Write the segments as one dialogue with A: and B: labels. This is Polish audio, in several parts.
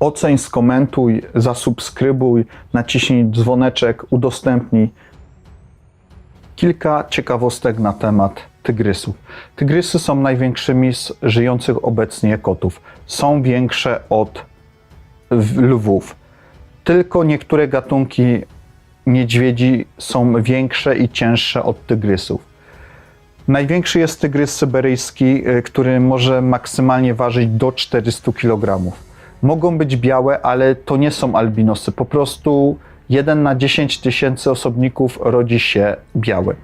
A: Oceń, skomentuj, zasubskrybuj, naciśnij dzwoneczek, udostępnij. Kilka ciekawostek na temat tygrysów. Tygrysy są największymi z żyjących obecnie kotów. Są większe od lwów. Tylko niektóre gatunki niedźwiedzi są większe i cięższe od tygrysów. Największy jest tygrys syberyjski, y, który może maksymalnie ważyć do 400 kg. Mogą być białe, ale to nie są albinosy. Po prostu 1 na 10 tysięcy osobników rodzi się biały.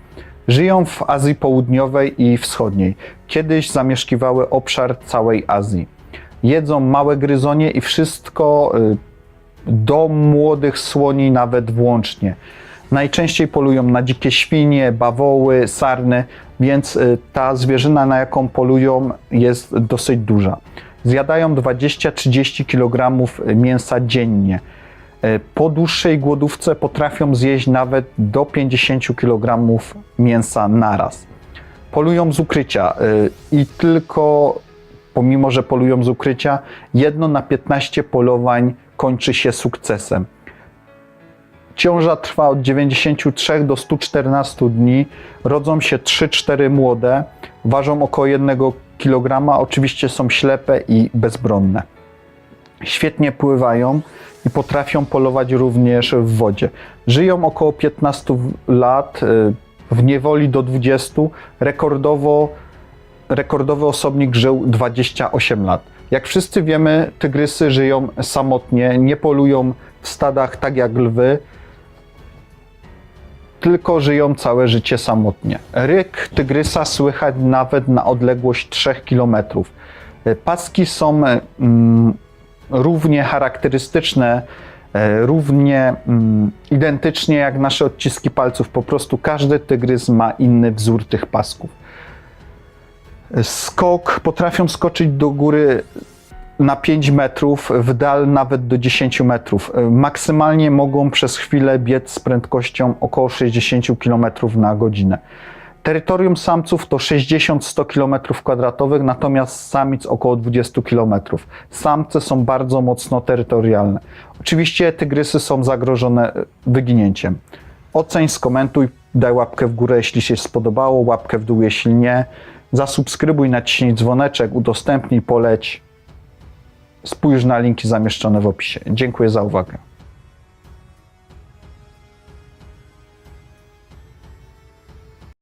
A: Żyją w Azji Południowej i Wschodniej. Kiedyś zamieszkiwały obszar całej Azji. Jedzą małe gryzonie i wszystko y, do młodych słoni nawet włącznie. Najczęściej polują na dzikie świnie, bawoły, sarny, więc y, ta zwierzyna, na jaką polują, jest dosyć duża. Zjadają 20-30 kg mięsa dziennie. Y, Po dłuższej głodówce potrafią zjeść nawet do 50 kg mięsa naraz. Polują z ukrycia y, i tylko pomimo że polują z ukrycia, jedno na 15 polowań kończy się sukcesem. Ciąża trwa od 93 do 114 dni, rodzą się 3-4 młode, ważą około 1 kg, oczywiście są ślepe i bezbronne. Świetnie pływają i potrafią polować również w wodzie. Żyją około 15 lat, y, w niewoli do 20, rekordowo rekordowy osobnik żył 28 lat. Jak wszyscy wiemy, tygrysy żyją samotnie, nie polują w stadach tak jak lwy, tylko żyją całe życie samotnie. Ryk tygrysa słychać nawet na odległość 3 km. Paski są mm, równie charakterystyczne, e, równie mm, identycznie jak nasze odciski palców. Po prostu każdy tygrys ma inny wzór tych pasków. Skok potrafią skoczyć do góry na 5 metrów, w dal nawet do 10 metrów. Maksymalnie mogą przez chwilę biec z prędkością około 60 km na godzinę. Terytorium samców to 60-100 km2, natomiast samic około 20 km. Samce są bardzo mocno terytorialne. Oczywiście tygrysy są zagrożone wyginięciem. Oceń, skomentuj, daj łapkę w górę, jeśli się spodobało, łapkę w dół, jeśli nie. Zasubskrybuj, naciśnij dzwoneczek, udostępnij, poleć. Spójrz na linki zamieszczone w opisie. Dziękuję za uwagę.